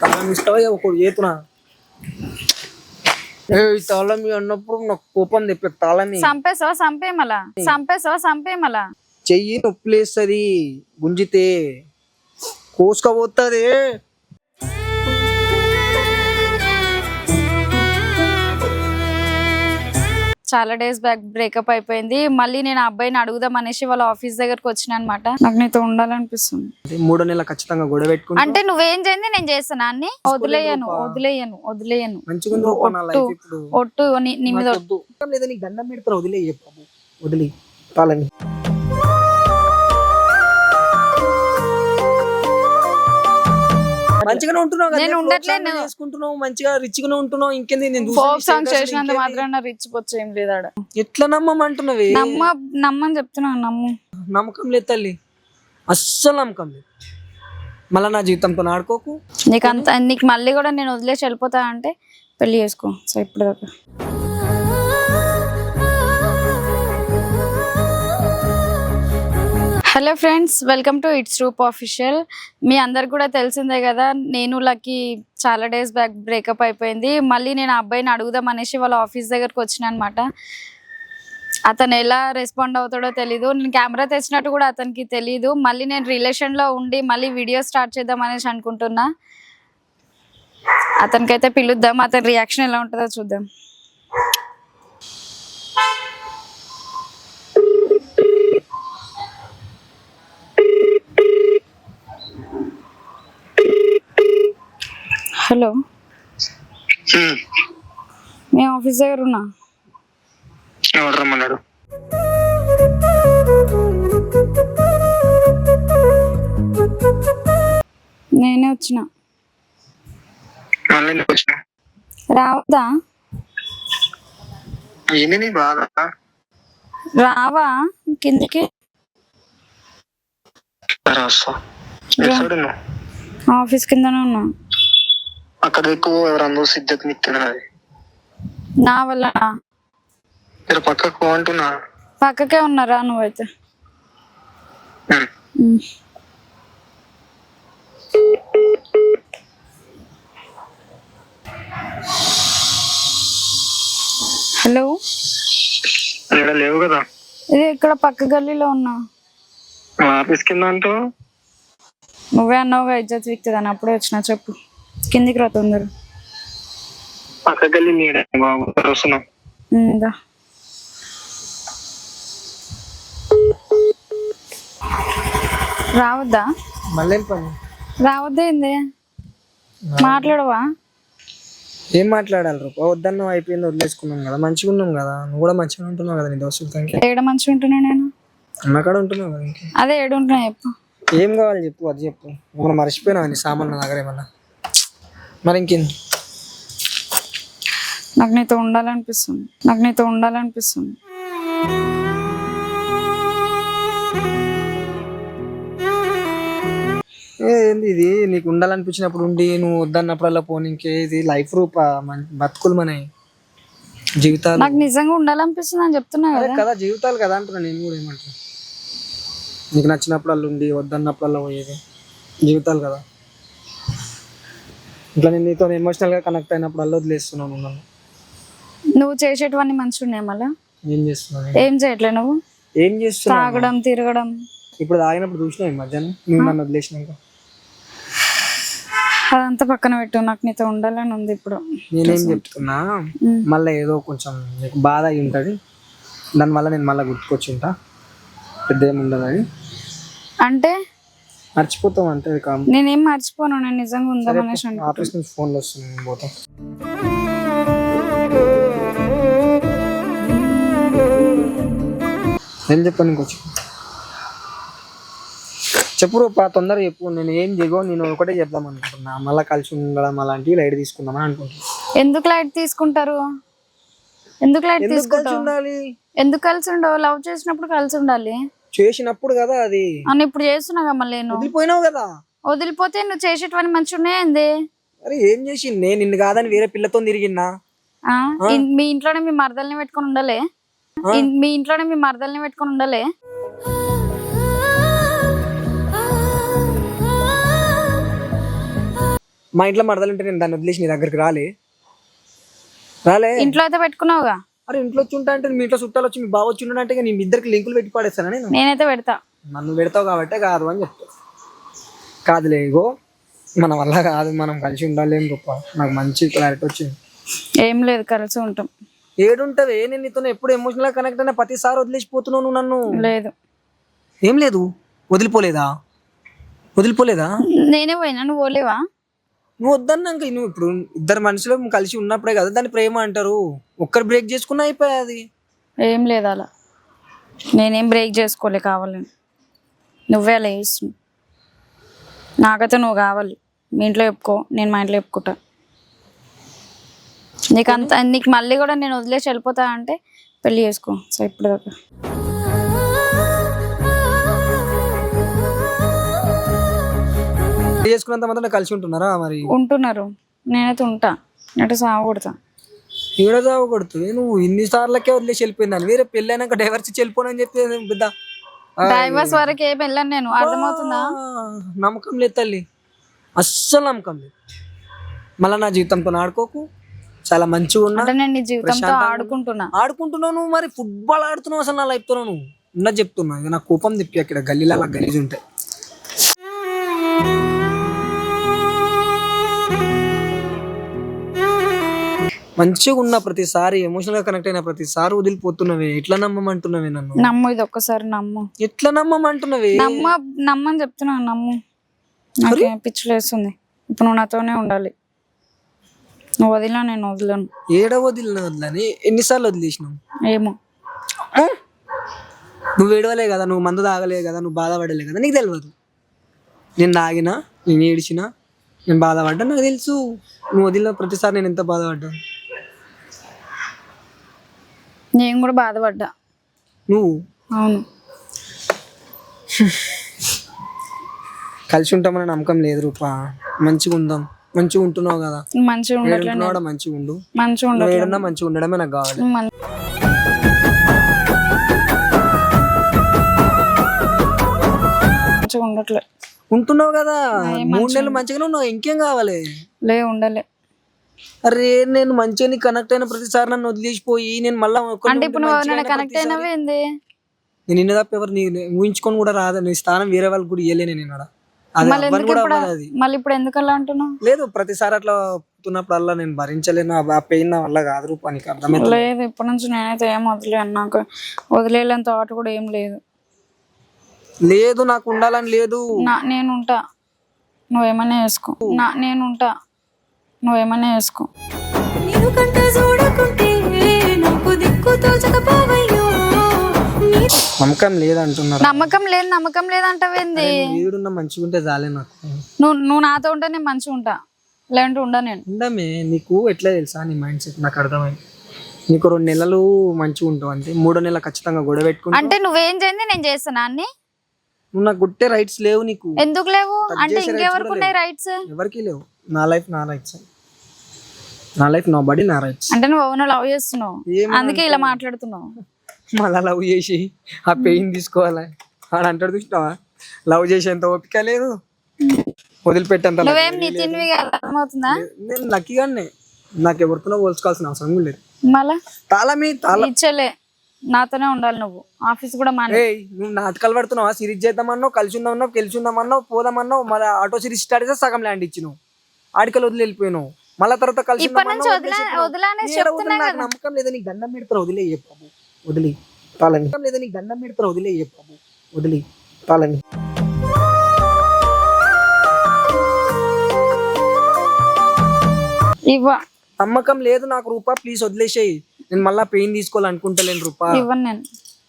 తాళం ఇస్తావా ఒక ఏతునా ఏ ఈ తాళం అన్నప్పుడు నాకు కోపం తెప్పి తాళం చంపేసావా చంపేమలా చంపేసావా చంపేమలా చెయ్యి నొప్పులేస్తుంది గుంజితే. కోసుకపోతుంది. చాలా డేస్ బ్యాక్ బ్రేకప్ అయిపోయింది. మళ్ళీ నేను అబ్బాయిని అడుగుదాం అనేసి వాళ్ళ ఆఫీస్ దగ్గరకు వచ్చిన అనమాట నాకు నీతో ఉండాలనిపిస్తుంది. మూడో నెల ఖచ్చితంగా గొడవ పెట్టుకుంటే అంటే నువ్వేం చేయండి నేను చేస్తాను అన్ని? వదిలేయను వదిలేయను వదిలేయను. ఇప్పుడు. ఒట్టు నీ మీద వదిలే వదిలి తాళని మంచిగానే ఉంటున్నావు నేను song చేసుకుంటున్నావు మంచిగా రిచ్ గానే ఉంటున్నావు ఇంకేంది నేను ఫోక్ సాంగ్ చేసినంత? మాత్రాన రిచ్ పొచ్చు ఏం లేదు ఎట్లా నమ్మమంటున్నవి నమ్మ నమ్మని చెప్తున్నాను నమ్ము. నమ్మకం లేదు తల్లి. అస్సలు నమ్మకం లేదు. మళ్ళా నా జీవితంతో ఆడుకోకు. నీకు అంత నీకు మళ్ళీ కూడా నేను వదిలేసి వెళ్ళిపోతా అంటే పెళ్ళి చేసుకో. సో ఇప్పుడు దాకా hello friends welcome to it's Roop official మీ అందరికి కూడా తెలిసిందే కదా నేను లకి చాలా డేస్ బ్యాక్ బ్రేకప్ అయిపోయింది. మళ్ళీ నేను ఆ అబ్బాయిని అడుగుదాం అనేసి వాళ్ళ ఆఫీస్ దగ్గరకు వచ్చిన అనమాట అతను ఎలా రెస్పాండ్ అవుతాడో తెలీదు. నేను కెమెరా తెచ్చినట్టు కూడా అతనికి తెలీదు. మళ్ళీ నేను రిలేషన్లో ఉండి మళ్ళీ వీడియో స్టార్ట్ చేద్దాం అనేసి అనుకుంటున్నా. అతనికైతే పిలుద్దాం అతని రియాక్షన్ ఎలా ఉంటుందో చూద్దాం. హలో. మీ ఆఫీస్ దగ్గర ఉన్నా రమ్మన్నాడు? నేనే వచ్చిన. రావద్దా? ఏంది బాధ? రావా? కిందికి? ఆఫీస్ కిందనే ఉన్నా. అక్కడ ఎక్కువ ఎవరందో సిద్ధత్ మిత్తున్నది నా వల్ల? మీరు పక్కకు పో అంటున్నా? పక్కకే ఉన్నారా నువ్వైతే. హలో? ఈడ లేవు కదా. ఇది ఇక్కడ పక్క గల్లీలో ఉన్నా. ఆఫీస్ కింద అంటూ నువ్వే అన్నావుగా ఇజ్జత్ విక్తుంది అని అప్పుడే వచ్చిన చెప్పు. కిందికి రా తొందర పక్క గల్లి నీడ బాబు వస్తున్నాం. రావద్దా? మళ్ళీ పని? రావద్దా ఏంది? మాట్లాడవా? ఏం మాట్లాడాలి రూపా వద్దన్నావు అయిపోయింది వదిలేసుకున్నాం కదా. మంచిగా ఉన్నాం కదా. నువ్వు కూడా మంచిగా ఉంటున్నావు కదా నీ దోస్తులతో ఇంకా ఏడ మంచిగా ఉంటున్నా నేను? అన్న కాడ ఉంటున్నావు కదా అదే ఏడు ఉంటున్నా చెప్పు. ఏం కావాలి చెప్పు అది చెప్పు. మనం మర్చిపోయినావు నీ సామాన్ నా దగ్గర ఏమన్నా? మరి ఇంకేంది నాకు నీతో ఉండాలనిపిస్తుంది. నాకు నీతో ఉండాలనిపిస్తుంది. ఏంది ఇది? నీకు ఉండాలనిపించినప్పుడు ఉండి నువ్వు వద్దన్నప్పుడల్లా పోనీ ఇంకేది లైఫ్ రూపా బతుకులు మనవి జీవితాలు. నాకు నిజంగా ఉండాలనిపిస్తుంది అని చెప్తున్నా కదా. కదా జీవితాలు కదా అంటున్నా నేను కూడా ఏమంటున్నా నీకు నచ్చినప్పుడల్లా ఉండి వద్దన్నప్పుడల్లా పోయేది. జీవితాలు కదా. ఇట్లా నేను నీతో ఎమోషనల్గా కనెక్ట్ అయినప్పుడల్లా వదిలేస్తున్నాను నన్ను. నువ్వు చేసేటివన్నీ మంచిగా ఉన్నాయి మళ్ళా? ఏం చేస్తున్నాను ఏం చేయట్లే నువ్వు? ఏం చేస్తున్నావు? తాగడం తిరగడం. ఇప్పుడు తాగినప్పుడు చూసినావు ఈ మధ్యాహ్నం? నువ్వు నన్ను వదిలేసినాక? అదంతా పక్కన పెట్టు నాకు నీతో ఉండాలని ఉంది ఇప్పుడు. నేనేం చెప్తున్నా. మళ్ళీ ఏదో కొంచెం నీకు బాధ అయి ఉంటుంది. దానివల్ల నేను మళ్ళీ గుర్తుకొచ్చి ఉంటా పెద్ద ఏమి ఉండదు అది అంటే? మర్చిపోతాం అంటే నేనేం మర్చిపోను నేను నిజంగా ఉందాం అనేసి. ఆఫీస్ నుంచి ఫోన్లు వస్తున్నాయి నేను పోతాం. ఏం చెప్పాను ఇంకొచ్చి చెప్పు? రూపా తొందరగా చెప్పు. నేను ఏం దిగో నేను ఒకటే చెప్దాం అనుకుంటున్నా. మళ్ళీ కలిసి ఉండడం అలాంటివి లైట్ తీసుకుందామని అనుకుంటున్నా. ఎందుకు లైట్ తీసుకుంటారు? ఎందుకు లైట్ ఎందుకు కలిసి తీసుకుంటావు? ఉండాలి? ఎందుకు కలిసి ఉండవు? లవ్ చేసినప్పుడు కలిసి ఉండాలి. చేసినప్పుడు కదా అది. అని ఇప్పుడు చేస్తున్నాగా మళ్ళీ వదిలిపోయినావు కదా. వదిలిపోతే నువ్వు చేసేటివన్నీ మంచిగా ఉన్నాయండి. అరే ఏం చేసి? నేను నిన్ను కాదని వేరే పిల్లతో తిరిగినా ఆ? ఇన్- మీ ఇంట్లోనే మీ మరదల్ని పెట్టుకొని ఉండలే. ఇన్- మీ ఇంట్లోనే మీ మరదల్ని పెట్టుకొని ఉండలే. మా ఇంట్లో మరదలుంటే నేను దాన్ని వదిలేసి నీ దగ్గరికి రాలే. రాలే. ఇంట్లో అయితే పెట్టుకున్నావుగా? అరే ఇంట్లో వచ్చి ఉంటా అంటే మీ ఇంట్లో చుట్టాలు వచ్చి మీ బావ వచ్చి ఉన్నాడంటే ఇక నీ ఇద్దరికి లింకులు పెట్టి పాడేస్తాను నేను? నేనైతే పెడతా. నన్ను పెడతావు కాబట్టే కాదు అని చెప్తా. కాదులే ఇగో మన వల్ల కాదు మనం కలిసి ఉండాలి గొప్ప. నాకు మంచి క్లారిటీ వచ్చింది. ఏం లేదు కలిసి ఉంటాం. ఏడుంటది నేను నీతో ఎప్పుడు ఎమోషనల్ కనెక్ట్ అయినా ప్రతిసారి వదిలేసిపోతున్నావు నువ్వు నన్ను. లేదు. ఏం లేదు వదిలిపోలేదా? వదిలిపోలేదా? నేనే పోయినా నువ్వు పోలేవా? నువ్వు వద్దన్నాక నువ్వు ఇప్పుడు ఇద్దరు మనుషులు కలిసి ఉన్నప్పుడే కదా దాన్ని ప్రేమ అంటారు. ఒక్కరు బ్రేక్ చేసుకున్నా అయిపోయాది అది. ఏం లేదు అలా. నేనేం బ్రేక్ చేసుకోలే కావాలని. నువ్వే అలా చేస్తున్నావు. నాకైతే నువ్వు కావాలి. మీ ఇంట్లో చెప్పుకో నేను మా ఇంట్లో చెప్పుకుంటా. నీకు అంత నీకు మళ్ళీ కూడా నేను వదిలేసి వెళ్ళిపోతా అంటే పెళ్ళి చేసుకో. సో ఇప్పుడు దాకా చేసుకున్నంత మాత్రం కలిసి ఉంటున్నారా మరి? ఉంటున్నారు. నేనైతే ఉంటా. అంటే సాగు కొడతా. ఈడ కొడుతు నువ్వు ఇన్ని సార్లకే వదిలేసి వెళ్ళిపోయిందని. వేరే పెళ్ళైనాక డైవర్స్ ఇచ్చి వెళ్ళిపోనని చెప్పి పెద్ద డైవర్స్ వరకు వెళ్ళాను నేను. అర్థమవుతుందా? నమ్మకం లేదు తల్లి. అస్సలు నమ్మకం లేదు. మళ్ళీ నా జీవితంతో ఆడుకోకు. చాలా మంచిగా ఉన్నా. నేను జీవితంతో ఆడుకుంటున్నా. ఆడుకుంటున్నావు నువ్వు మరి. ఫుట్బాల్ ఆడుతున్నావు అసలు నా లైఫ్తో నువ్వు. ఉన్నది చెప్తున్నా. ఇక నా కోపం తిప్పి అక్కడ గల్లీలో అలా గలీజ్ ఉంటాయి మంచిగా ఉన్న ప్రతిసారి ఎమోషనల్గా కనెక్ట్ అయిన ప్రతిసారి వదిలిపోతున్నవే. ఎట్లా నమ్మమంటున్నవే నన్ను? నమ్ము ఇది ఒక్కసారి నమ్ము. ఎట్లా నమ్మమంటున్నవే? నమ్మ నమ్మని చెప్తున్నా నమ్ము. నాకు పిచ్చిలేస్తుంది ఇప్పుడు నువ్వు నాతోనే ఉండాలి. నువ్వు వదిలా నేను వదిలేను. ఏడ వదిలిన వదిలని? ఎన్నిసార్లు వదిలేసినావు? ఏమో? నువ్వు ఏడవలే కదా నువ్వు మందు తాగలే కదా నువ్వు బాధపడలే కదా నీకు తెలియదు నేను తాగినా నేను ఏడిచినా నేను బాధపడ్డా నాకు తెలుసు. నువ్వు వదిలిన ప్రతిసారి నేను ఎంత బాధపడ్డా? నేను కూడా బాధపడ్డా. నువ్వు? అవును. కలిసి ఉంటామని నమ్మకం లేదు రూపా. మంచిగా ఉందాం. మంచిగా ఉంటున్నావు కదా. మంచిగా మంచిగా ఉండు. మంచిగా నువ్వు ఉండట్లే ఏడున్నా మంచిగా ఉండడమే నాకు కావాలి. మంచిగా ఉండట్లే. ఉంటున్నావు కదా. మూడు నెలలు మంచిగానే ఉన్నావు. ఇంకేం కావాలి? లే ఉండలే. అరే నేను మంచిగా కనెక్ట్ అయిన ప్రతిసారి నన్ను వదిలేసిపోయి నేను మళ్ళీ అంటే ఇప్పుడు నువ్వు ఎవరైనా కనెక్ట్ నేను ఇన్ని తప్ప ఎవరు ఊహించుకొని కూడా రాదు? నీ స్థానం వేరే వాళ్ళకి కూడా ఇయ్యలేను నేను మళ్ళీ ఇప్పుడు ఎందుకు అలా అంటున్నావు? లేదు ప్రతిసారి అట్లా అవుతున్నప్పుడల్లా నేను భరించలేను. ఆ- పెయిన్ వల్ల కాదు రూపా నీకు అర్థమైంది లేదు ఇప్పటి నుంచి నేనైతే ఏం వదిలేను నాకు వదిలేయాలని థాట్ కూడా ఏం లేదు. లేదు నాకు ఉండాలని లేదు. నేను ఉంటా. నువ్వేమైనా వేసుకో నా నేను ఉంటా. నువ్వేమైనా వేసుకో. నేను కంట చూడకుంటే నాకు దిక్కు తోచకపోవయ్యో. నీ నమ్మకం లేదు అంటున్నారు నమ్మకం లేదు నమ్మకం లేదంటావేంది? వీడున్న మంచిగా ఉంటే చాలే నాకు. నువ్వు నువ్వు నాతో ఉంటే నేను మంచిగా ఉంటా. లేదంటే ఉండా నేను. ఉండమే నీకు ఎట్లా తెలుసా నీ మైండ్ సెట్? నాకు అర్థమైంది. నీకు రెండు నెలలు మంచిగా ఉంటావు అంటే మూడో నెల ఖచ్చితంగా గొడవ పెట్టుకుంటా అంటే నువ్వేం చేయండి నేను చేస్తాను అన్ని? నువ్వు నాకు గుట్టే రైట్స్ లేవు నీకు. ఎందుకు లేవు? అంటే ఇంకెవరికి ఉన్నాయి రైట్స్ ఎవరికి లేవు. నా లైఫ్ నా రైట్స్ నా లైఫ్ నా బాడీ నా రైట్స్ అంటే నువ్వు అవును లవ్ చేస్తున్నావు. అందుకే ఇలా మాట్లాడుతున్నావు. మళ్ళా లవ్ చేసి ఆ పెయిన్ తీసుకోవాలి? ఆడ అంటాడు చూసినావా? లవ్ చేసేంత ఓపిక లేదు. వదిలిపెట్టేంత నువ్వేం అర్థమవుతుందా. నేను లక్కీగానే నాకు ఎవరితోనో పోల్చుకోవాల్సిన అవసరం లేదు. మళ్ళా? తాళమి తాళ ఇచ్చలే. నాతోనే ఉండాలి నువ్వు. ఆఫీస్ కూడా మానే. ఏయ్ నువ్వు నాటకాలు పడుతున్నావా? సిరీస్ చేద్దామన్నావు కలిసి ఉందామన్నావు గెలిచి ఉందామన్నావు పోదామన్నావు మరి ఆటో సిరీస్ స్టార్ట్ చేస్తే సగం ల్యాండ్ ఇచ్చినావు. ఆడికలు వదిలి వెళ్ళిపోయినావు. మళ్ళా తర్వాత కలిసి ఇప్పటి నుంచి. వదిలానే వదిలి నాకు నమ్మకం లేదా నీకు దండం పెడతారు వదిలే బాబు. వదిలి తాళని. నమ్మకం లేదా నీకు దండం పెడతారు వదిలే బాబు. వదిలి తాళని. ఇవ్వ. నమ్మకం లేదు నాకు రూపా ప్లీజ్ వదిలేసేయి. నేను మళ్ళా పెయిన్ తీసుకోవాలనుకుంటలేను రూపా. ఇవ్వను నేను.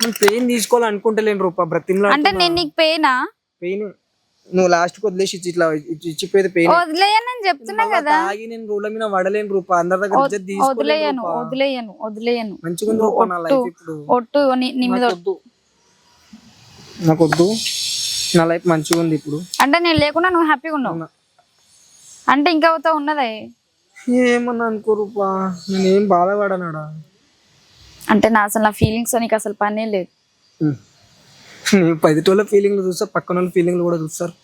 నేను పెయిన్ తీసుకోవాలనుకుంటలేను రూపా బ్రతిమ్లా అంటే నేను నీకు పెయినా? పెయిన్ నువ్వు లాస్ట్కి వదిలేసి ఇట్లా ఇచ్చి- ఇచ్చిపోయేది పెయిన్ వదిలేయనని చెప్తున్నా కదా. తాగి నేను రోడ్ల మీద వడలేను రూపా అందరి దగ్గర ఇజ్జత్ తీసుకోలేను వదిలేయను. వదిలేయను వదిలేయను. మంచిగా ఉంది రూపా నా లైఫ్ ఇప్పుడు. ఒట్టు నీ మీద వద్దు నాకు వద్దు నా లైఫ్ మంచిగా ఉంది ఇప్పుడు. అంటే నేను లేకుండా నువ్వు హ్యాపీగా ఉన్నావు. అంటే ఇంకా అవుతా ఉన్నదే ఏమన్నా అనుకో రూపా నేను ఏం బాధపడనాడా అంటే నా అసలు నా ఫీలింగ్స్ నీకు అసలు పనే లేదు నేను పదిటోళ్ళ ఫీలింగ్లు చూస్తా పక్కన వాళ్ళ ఫీలింగ్లు కూడా చూస్తారు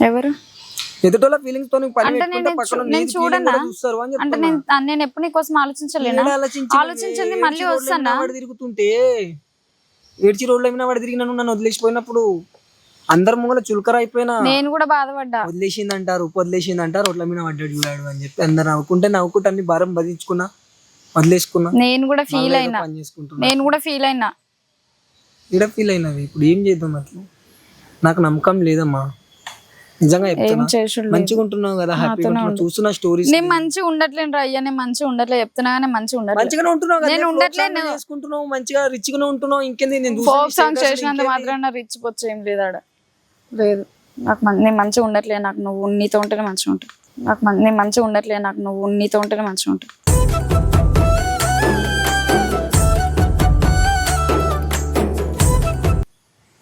ఎవరు ఎదుటోళ్ళ ఫీలింగ్స్తో నువ్వు పని నేను చూడనా? అంటే. నేను నేను ఎప్పుడు నీకోసం ఆలోచించలేనా? ఆలోచించింది మళ్ళీ వస్తానా? తిరుగుతుంటే ఏడ్చి రోడ్ల మీద వాడు తిరిగిన నన్ను వదిలేసిపోయినప్పుడు అందరు ముంగల చులకర అయిపోయినా నేను కూడా బాధపడ్డా. వదిలేసింది అంటారు వదిలేసింది అంటారు రోడ్ల మీద పడ్డాడు చూడాడు అని చెప్పి అందరు నవ్వుకుంటే నవ్వుకుంటే అన్ని భారం బదించుకున్నా వదిలేసుకున్నా. నేను కూడా ఫీల్ అయినా. నేను కూడా ఫీల్ అయినా. ఈడ ఫీల్ అయినది. ఇప్పుడు ఏం చేద్దాం అట్లా? నాకు నమ్మకం లేదమ్మా. నిజంగా చెప్తున్నా. మంచిగా ఉంటున్నావు కదా హ్యాపీగా చూస్తున్నా స్టోరీస్ నేను మంచిగా ఉండట్లేను అయ్యా. నేను మంచిగా ఉండట్లే. చెప్తున్నా కానీ మంచిగా ఉండట్లేదు మంచిగానే ఉంటున్నావు కదా నేను song చేసుకుంటున్నావు మంచిగా రిచ్ గానే ఉంటున్నావు. ఇంకేంది? నేను ఫోక్ సాంగ్ చేసినంత? మాత్రాన రిచ్ పొచ్చు ఏం లేదు ఆడ లేదు. నాకు నేను మంచిగా ఉండట్లే నాకు నువ్వు నీతో ఉంటేనే మంచిగా ఉంటుంది నాకు నేను మంచిగా ఉండట్లే నాకు నువ్వు నీతో ఉంటేనే మంచిగా ఉంటుంది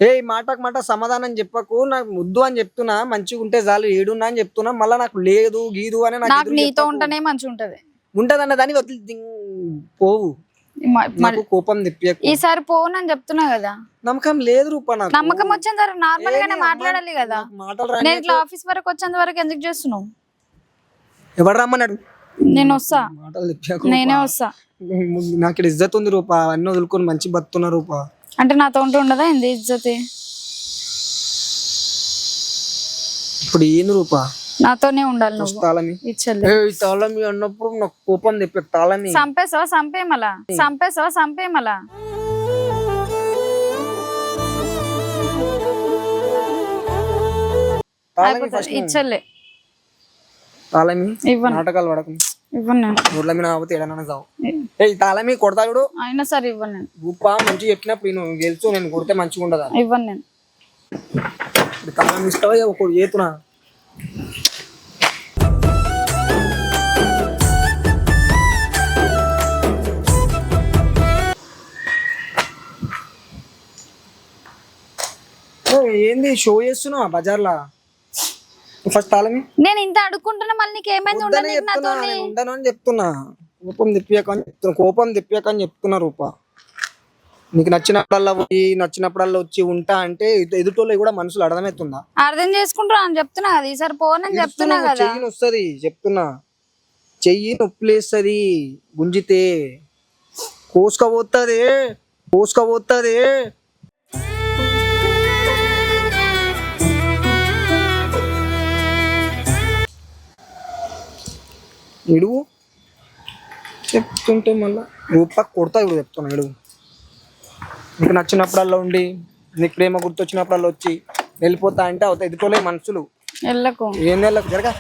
ఏ మాటకు మాట సమాధానం చెప్పకు నాకు ముద్దు అని చెప్తున్నా మంచిగా ఉంటే చాలు ఏడున్నా అని చెప్తున్నా మళ్ళీ నాకు లేదు గీదు అని నాకు నీతో. ఉంటేనే మంచిగా ఉంటది. ఉంటదన్న దాన్ని వదిలి పోవు. నాకు కోపం తెప్పియకు. ఈసారి పోనని చెప్తున్నా కదా. నమ్మకం లేదు రూపా నాకు. నమ్మకం వచ్చేంత వరకు నార్మల్ గానే మాట్లాడాలి కదా. నేను ఇట్లా ఆఫీస్ వరకు వచ్చేంత వరకు ఎందుకు చేస్తున్నావు? ఎవరు రమ్మన్నాడు? నేను వస్తా. నేనే వస్తా. నాకు ఇక్కడ ఇజ్జత్ ఉంది రూపా. అన్ని వదులుకొని మంచి బతున్నా రూపా. అంటే నాతో ఉంటూ ఉండదా ఏంది ఇజ్జతి? ఇప్పుడు ఏంది రూపా? నాతోనే ఉండాలి నువ్వు. తాళమి. ఇచ్చలే. తాళమి అన్నప్పుడు నాకు కోపం తెప్పే తాళమి. సంపేసావా సంపేమలా? సంపేసావా సంపేమలా? తాళమి ఫస్ట్ ఇచ్చలే. తాళమి ఇవ్వను. నాటకాలు పడకు. ఇవ్వను నేను. ఊర్ల మీద ఆగితే ఏడన్నా చావు ఏ తాళమి కొడతా చూడు. అయినా సరే ఇవ్వను నేను. గుప్ప మంచిగా చెప్పినప్పుడు నువ్వు గెలుచు నేను కొడితే మంచిగా ఉండదా ఇవ్వను నేను. ఇప్పుడు తాళం ఇస్తావా ఒకటి చేతున్నా ఏంది? షో చేస్తున్నావా బజార్లా? ఫస్ట్ తాళమి నేను ఇంత అడుక్కుంటున్నా మళ్ళీ నీకు ఏమైంది చెప్తున్నా నేను ఉండను అని చెప్తున్నా. కోపం తిప్పియాక అని చెప్తున్నా కోపం తిప్పియాక అని చెప్తున్నా రూప. నీకు నచ్చినప్పుడల్లా పోయి నచ్చినప్పుడల్లా వచ్చి ఉంటా అంటే ఎదు- ఎదుటోళ్ళకి కూడా మనసులో అర్థమవుతుందా? అర్థం చేసుకుంటా అని చెప్తున్నా కదా ఈసారి పోనని చెప్తున్నా కదా. చెయ్యి వస్తుంది చెప్తున్నా. చెయ్యి నొప్పిలేస్తుంది గుంజితే. కోసుకపోతుంది కోసుకపోతుంది ఇడుగు చెప్తుంటే మళ్ళా. రూప కొడతా ఇప్పుడు చెప్తున్నా ఇడుగు నీకు నచ్చినప్పుడల్లా ఉండి నీకు ప్రేమ గుర్తొచ్చినప్పుడల్లా వచ్చి వెళ్ళిపోతా అంటే అవుతాయి. ఎదుటోళ్ళే మనుషులు. వెళ్ళకు. ఏం నెలకు జరగా.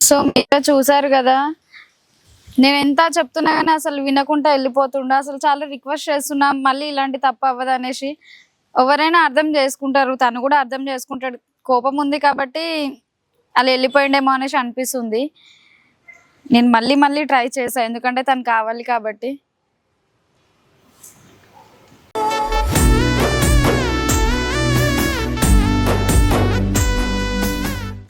సో మీరు చూసారు కదా నేను ఎంత చెప్తున్నా కానీ అసలు వినకుండా వెళ్ళిపోతుండే. అసలు చాలా రిక్వెస్ట్ చేస్తున్నా మళ్ళీ ఇలాంటి తప్పు అవ్వదు అనేసి. ఎవరైనా అర్థం చేసుకుంటారు తను కూడా అర్థం చేసుకుంటాడు. కోపం ఉంది కాబట్టి అలా వెళ్ళిపోయిండేమో అనేసి అనిపిస్తుంది. నేను మళ్ళీ మళ్ళీ ట్రై చేశాను ఎందుకంటే తను కావాలి కాబట్టి.